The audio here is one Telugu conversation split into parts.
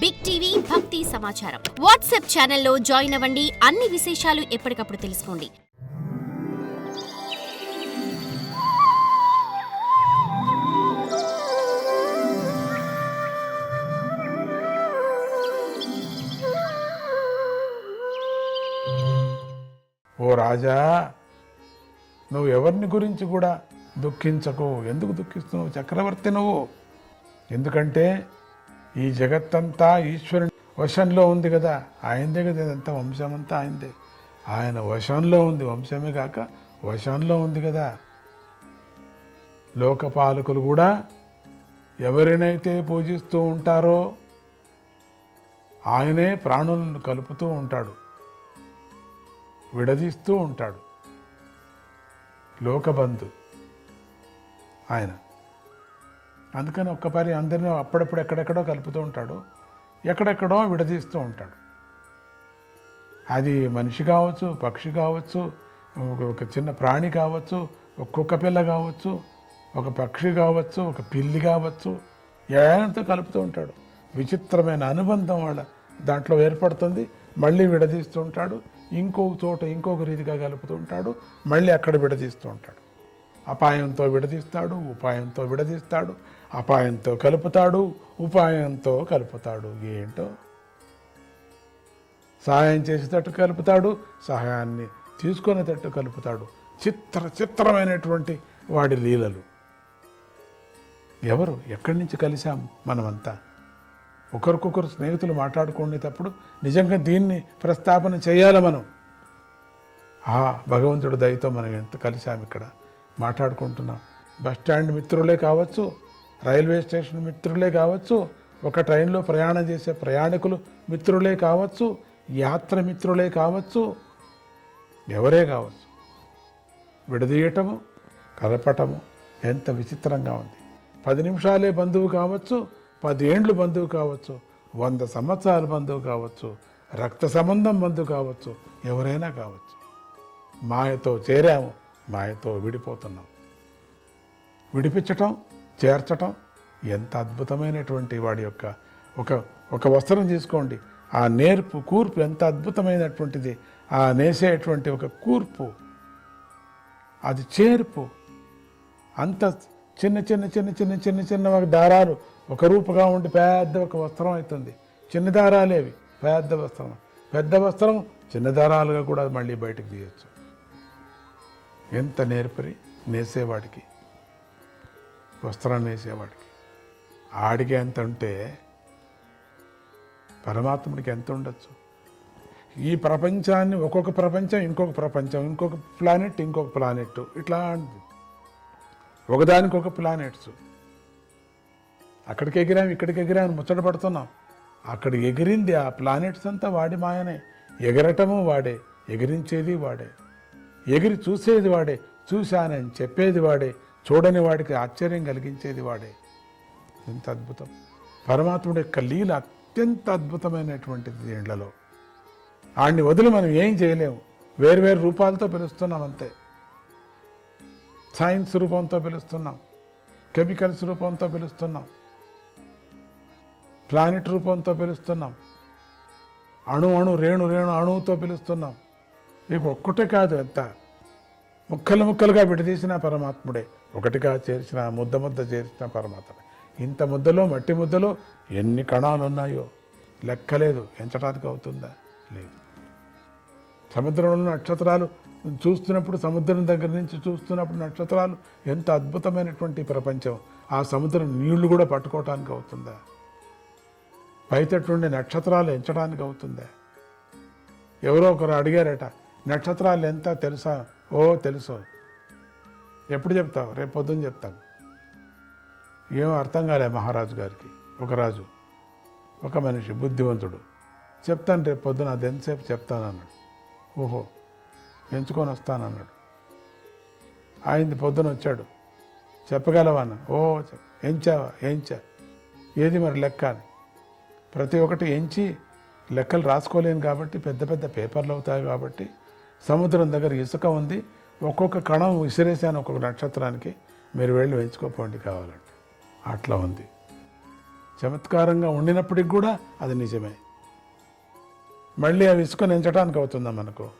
బిగ్ టీవీ భక్తి సమాచారం వాట్సాప్ ఛానల్లో జాయిన్ అవ్వండి. అన్ని విశేషాలు ఎప్పటికప్పుడు తెలుసుకోండి. ఓ రాజా నువ్వు ఎవరిని గురించి కూడా దుఃఖించకు? ఎందుకు దుఃఖిస్తున్నావు? చక్రవర్తి నువ్వు. ఎందుకంటే ఈ జగత్తంతా ఈశ్వరుని వశంలో ఉంది కదా ఆయనదే కదా ఇదంతా వంశమంతా ఆయనదే. ఆయన వశంలో ఉంది వంశమే కాక వశంలో ఉంది కదా. లోకపాలకులు కూడా ఎవరినైతే పూజిస్తూ ఉంటారో ఆయనే ప్రాణులను కలుపుతూ ఉంటాడు విడదీస్తూ ఉంటాడు. లోకబంధు ఆయన. అందుకని ఒక్కపారి అందరినీ అప్పుడప్పుడు ఎక్కడెక్కడో కలుపుతూ ఉంటాడు. ఎక్కడెక్కడో విడదీస్తూ ఉంటాడు. అది మనిషి కావచ్చు పక్షి కావచ్చు ఒక- ఒక చిన్న ప్రాణి కావచ్చు ఒక కుక్క పిల్ల కావచ్చు ఒక పక్షి కావచ్చు ఒక పిల్లి కావచ్చు ఏడంతో కలుపుతూ ఉంటాడు. విచిత్రమైన అనుబంధం వాళ్ళ దాంట్లో ఏర్పడుతుంది. మళ్ళీ విడదీస్తూ ఉంటాడు. ఇంకొక చోట ఇంకొక రీతిగా కలుపుతూ ఉంటాడు. మళ్ళీ అక్కడ విడదీస్తూ ఉంటాడు. అపాయంతో విడదీస్తాడు ఉపాయంతో విడదీస్తాడు. అపాయంతో కలుపుతాడు ఉపాయంతో కలుపుతాడు. ఏంటో? సహాయం చేసేటట్టు కలుపుతాడు సహాయాన్ని తీసుకునేటట్టు కలుపుతాడు. చిత్ర చిత్రమైనటువంటి వాడి లీలలు. ఎవరు? ఎక్కడి నుంచి కలిశాం మనమంతా? ఒకరికొకరు స్నేహితులు మాట్లాడుకునేటప్పుడు నిజంగా దీన్ని ప్రస్తాపన చేయాలి మనం. ఆ భగవంతుడు దయతో మనం ఎంత కలిశాం ఇక్కడ? మాట్లాడుకుంటున్నాం. బస్ స్టాండ్ మిత్రులే కావచ్చు రైల్వే స్టేషన్ మిత్రులే కావచ్చు ఒక ట్రైన్లో ప్రయాణం చేసే ప్రయాణికులు మిత్రులే కావచ్చు యాత్ర మిత్రులే కావచ్చు ఎవరే కావచ్చు. విడదీయటము కలపటము ఎంత విచిత్రంగా ఉంది. పది నిమిషాలే బంధువు కావచ్చు పదేండ్లు బంధువు కావచ్చు వంద సంవత్సరాల బంధువు కావచ్చు రక్త సంబంధం బంధువు కావచ్చు ఎవరైనా కావచ్చు. మాయతో చేరాము మాయతో విడిపోతున్నాం. విడిపించటం చేర్చటం ఎంత అద్భుతమైనటువంటి వాడి యొక్క ఒక ఒక వస్త్రం తీసుకోండి. ఆ నేర్పు కూర్పు ఎంత అద్భుతమైనటువంటిది. ఆ నేసేటువంటి ఒక కూర్పు. అది చేర్పు. అంత చిన్న చిన్న చిన్న చిన్న చిన్న చిన్న ఒక దారాలు. ఒక రూపుగా ఉండి పెద్ద ఒక వస్త్రం అవుతుంది. చిన్న దారాలేవి పెద్ద వస్త్రం. పెద్ద వస్త్రం చిన్న దారాలుగా కూడా మళ్ళీ బయటకు తీయచ్చు. ఎంత నేర్పరి? నేసేవాడికి. వస్త్రం వేసేవాడికి. ఆడికి ఎంత ఉంటే పరమాత్ముడికి ఎంత ఉండొచ్చు? ఈ ప్రపంచాన్ని ఒక్కొక్క ప్రపంచం ఇంకొక ప్రపంచం ఇంకొక ప్లానెట్ ఇంకొక ప్లానెట్ ఇట్లా ఒకదానికొక ప్లానెట్స్ అక్కడికి ఎగిరాం ఇక్కడికి ఎగిరాం ముచ్చట పడుతున్నాం. అక్కడ ఎగిరింది ఆ ప్లానెట్స్ అంతా వాడి మాయనే. ఎగరటము వాడే ఎగిరించేది వాడే. ఎగిరి చూసేది వాడే చూశానని చెప్పేది వాడే. చూడని వాడికి ఆశ్చర్యం కలిగించేది వాడే. ఎంత అద్భుతం. పరమాత్ముడు యొక్క లీల అత్యంత అద్భుతమైనటువంటిది దీంట్లలో ఆడిని వదిలి మనం ఏం చేయలేము వేరు రూపాలతో పిలుస్తున్నాం అంతే. సైన్స్ రూపంతో పిలుస్తున్నాం. కెమికల్స్ రూపంతో పిలుస్తున్నాం. ప్లానెట్ రూపంతో పిలుస్తున్నాం. అణు అణు రేణు రేణు అణువుతో పిలుస్తున్నాం. ఇవి ఒక్కటే కాదు ఎంత ముక్కలు ముక్కలుగా విడదీసిన పరమాత్ముడే. ఒకటిగా చేర్చిన ముద్ద ముద్ద చేర్చిన పరమాత్మ. ఇంత ముద్దలో మట్టి ముద్దలో ఎన్ని కణాలు ఉన్నాయో లెక్కలేదు. ఎంచడానికి అవుతుందా? లేదు. సముద్రంలో నక్షత్రాలు చూస్తున్నప్పుడు సముద్రం దగ్గర నుంచి చూస్తున్నప్పుడు నక్షత్రాలు ఎంత అద్భుతమైనటువంటి ప్రపంచం. ఆ సముద్రం నీళ్ళు కూడా పట్టుకోవటానికి అవుతుందా? పైతట్టుండి నక్షత్రాలు ఎంచడానికి అవుతుందా? ఎవరో ఒకరు అడిగారట నక్షత్రాలు ఎంత తెలుసా? ఓ తెలుసు. ఎప్పుడు చెప్తావు? రేపు పొద్దున్న చెప్తాను ఏం అర్థం కాలే మహారాజు గారికి. ఒక రాజు ఒక మనిషి బుద్ధివంతుడు చెప్తాను రేపు పొద్దున అది ఎంతసేపు చెప్తాను అన్నాడు ఓహో ఎంచుకొని వస్తానన్నాడు. ఆయన పొద్దున వచ్చాడు. చెప్పగలవాన్న ఓ ఎంచావా? ఎంచా. ఏది మరి లెక్క అని. ప్రతి ఒక్కటి ఎంచి లెక్కలు రాసుకోలేను కాబట్టి పెద్ద పెద్ద పేపర్లు అవుతాయి కాబట్టి సముద్రం దగ్గర ఇసుక ఉంది. ఒక్కొక్క కణం విసిరేసాను ఒక్కొక్క నక్షత్రానికి. మీరు వెళ్ళి వేయించుకోపోండి కావాలంటే. అట్లా ఉంది. చమత్కారంగా ఉండినప్పటికి కూడా అది నిజమే. మళ్ళీ ఆ ఇసుకను ఎంచడానికి అవుతుందా మనకు?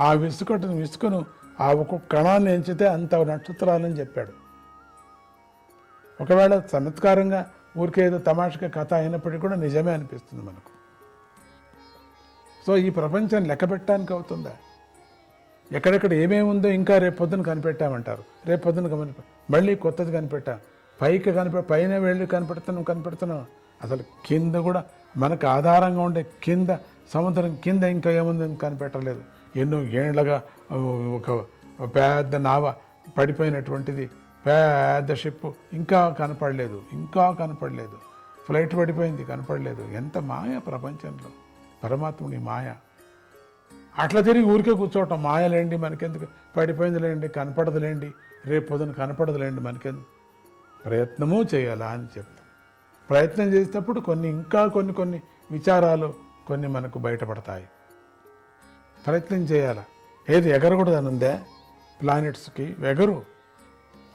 ఆ విసుకటను విసుకను ఆ ఒక్కొక్క కణాన్ని ఎంచితే అంత నక్షత్రాలని చెప్పాడు. ఒకవేళ చమత్కారంగా ఊరికే ఏదో తమాషగా కథ అయినప్పటికీ కూడా నిజమే అనిపిస్తుంది మనకు. సో ఈ ప్రపంచం లెక్క పెట్టడానికి అవుతుందా? ఎక్కడెక్కడ ఏమేమి ఉందో ఇంకా రేపు పొద్దున కనిపెట్టామంటారు. రేపు పొద్దున కనిపె మళ్ళీ కొత్తది కనిపెట్టాం. పైకి కనిపె పైన వెళ్ళి కనిపెడుతున్నాం కనిపెడుతున్నాం అసలు కింద కూడా మనకు ఆధారంగా ఉండే కింద సముద్రం కింద ఇంకా ఏముందని కనిపెట్టలేదు. ఎన్నో ఏళ్ళగా ఒక పెద్ద నావ పడిపోయినటువంటిది. పెద్ద షిప్ ఇంకా కనపడలేదు ఇంకా కనపడలేదు. ఫ్లైట్ పడిపోయింది కనపడలేదు. ఎంత మాయ ప్రపంచంలో. పరమాత్ముడి మాయ. అట్లా తిరిగి ఊరికే కూర్చోవటం మాయలేండి మనకెందుకు? పడిపోయిందిలేండి కనపడదులేండి రేపు పొద్దున కనపడదులేండి మనకెందుకు? ప్రయత్నము చేయాలా అని చెప్తాం. ప్రయత్నం చేసేటప్పుడు కొన్ని ఇంకా కొన్ని కొన్ని విచారాలు కొన్ని మనకు బయటపడతాయి. ప్రయత్నం చేయాలా? ఏది ఎగరకూడదని ఉందే ప్లానెట్స్కి ఎగరు.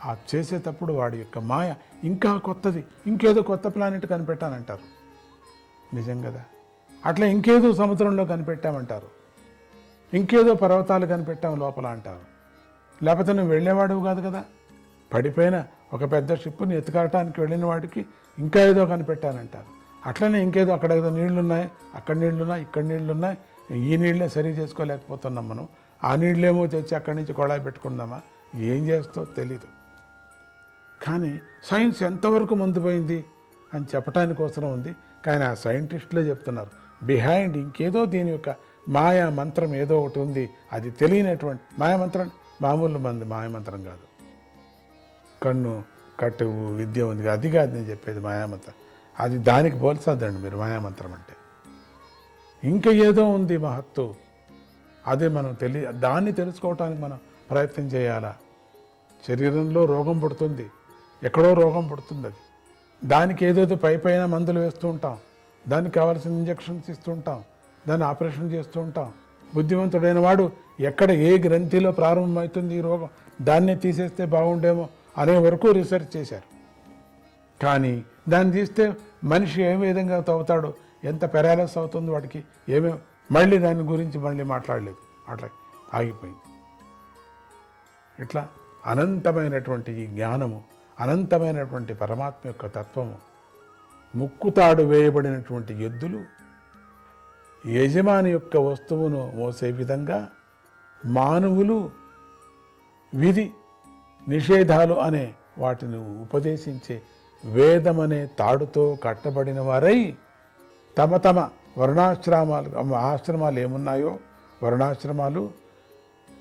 ఆ చేసేటప్పుడు వాడి యొక్క మాయ ఇంకా కొత్తది. ఇంకేదో కొత్త ప్లానెట్ కనిపెట్టానంటారు. నిజం కదా? అట్లా ఇంకేదో సముద్రంలో కనిపెట్టామంటారు. ఇంకేదో పర్వతాలు కనిపెట్టాం లోపల అంటారు. లేకపోతే నువ్వు వెళ్ళేవాడు కాదు కదా. పడిపోయిన ఒక పెద్ద షిప్ని ఎత్తుకాటానికి వెళ్ళిన వాడికి ఇంకా ఏదో కనిపెట్టానంటారు. అట్లనే ఇంకేదో అక్కడ ఏదో నీళ్ళున్నాయి అక్కడ నీళ్ళున్నాయి ఇక్కడ నీళ్ళున్నాయి. ఈ నీళ్ళే సరి చేసుకోలేకపోతున్నాం మనం. ఆ నీళ్ళేమో తెచ్చి అక్కడి నుంచి కొళాయి పెట్టుకుందామా? ఏం చేస్తో తెలీదు. కానీ సైన్స్ ఎంతవరకు ముందు పోయింది అని చెప్పడానికి అవసరం ఉంది. కానీ ఆ సైంటిస్టులే చెప్తున్నారు. బిహైండ్ ఇంకేదో దీని యొక్క మాయా మంత్రం ఏదో ఒకటి ఉంది. అది తెలియనటువంటి మాయామంత్రం మామూలు మంది మాయామంత్రం కాదు. కన్ను కట్టు విద్య ఉంది అది కాదు నేను చెప్పేది మాయామంత్రం అది దానికి పోల్చొద్దండి మీరు మాయామంత్రం అంటే. ఇంకా ఏదో ఉంది మహత్తు. అదే మనం తెలి దాన్ని తెలుసుకోవటానికి మనం ప్రయత్నం చేయాలా? శరీరంలో రోగం పుడుతుంది. ఎక్కడో రోగం పుడుతుంది అది. దానికి ఏదైతే పై పైన మందులు వేస్తూ ఉంటాం. దానికి కావాల్సిన ఇంజక్షన్స్ ఇస్తుంటాం. దాన్ని ఆపరేషన్ చేస్తూ ఉంటాం బుద్ధిమంతుడైన వాడు ఎక్కడ ఏ గ్రంథిలో ప్రారంభమవుతుంది ఈ రోగం? దాన్నే తీసేస్తే బాగుండేమో అనే వరకు రీసెర్చ్ చేశారు. కానీ దాన్ని తీస్తే మనిషి ఏ విధంగా తవ్వుతాడు ఎంత పెరాలస్ అవుతుంది వాడికి ఏమే మళ్ళీ దాని గురించి మళ్ళీ మాట్లాడలేదు. అట్లా ఆగిపోయింది. ఇట్లా అనంతమైనటువంటి ఈ జ్ఞానము అనంతమైనటువంటి పరమాత్మ యొక్క తత్వము ముక్కుతాడు వేయబడినటువంటి ఎద్దులు యజమాని యొక్క వస్తువును మోసే విధంగా మానవులు విధి నిషేధాలు అనే వాటిని ఉపదేశించే వేదమనే తాడుతో కట్టబడిన వారై తమ తమ వర్ణాశ్రమాలు ఆశ్రమాలు ఏమున్నాయో వర్ణాశ్రమాలు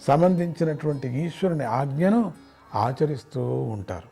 సంబంధించినటువంటి ఈశ్వరుని ఆజ్ఞను ఆచరిస్తూ ఉంటారు.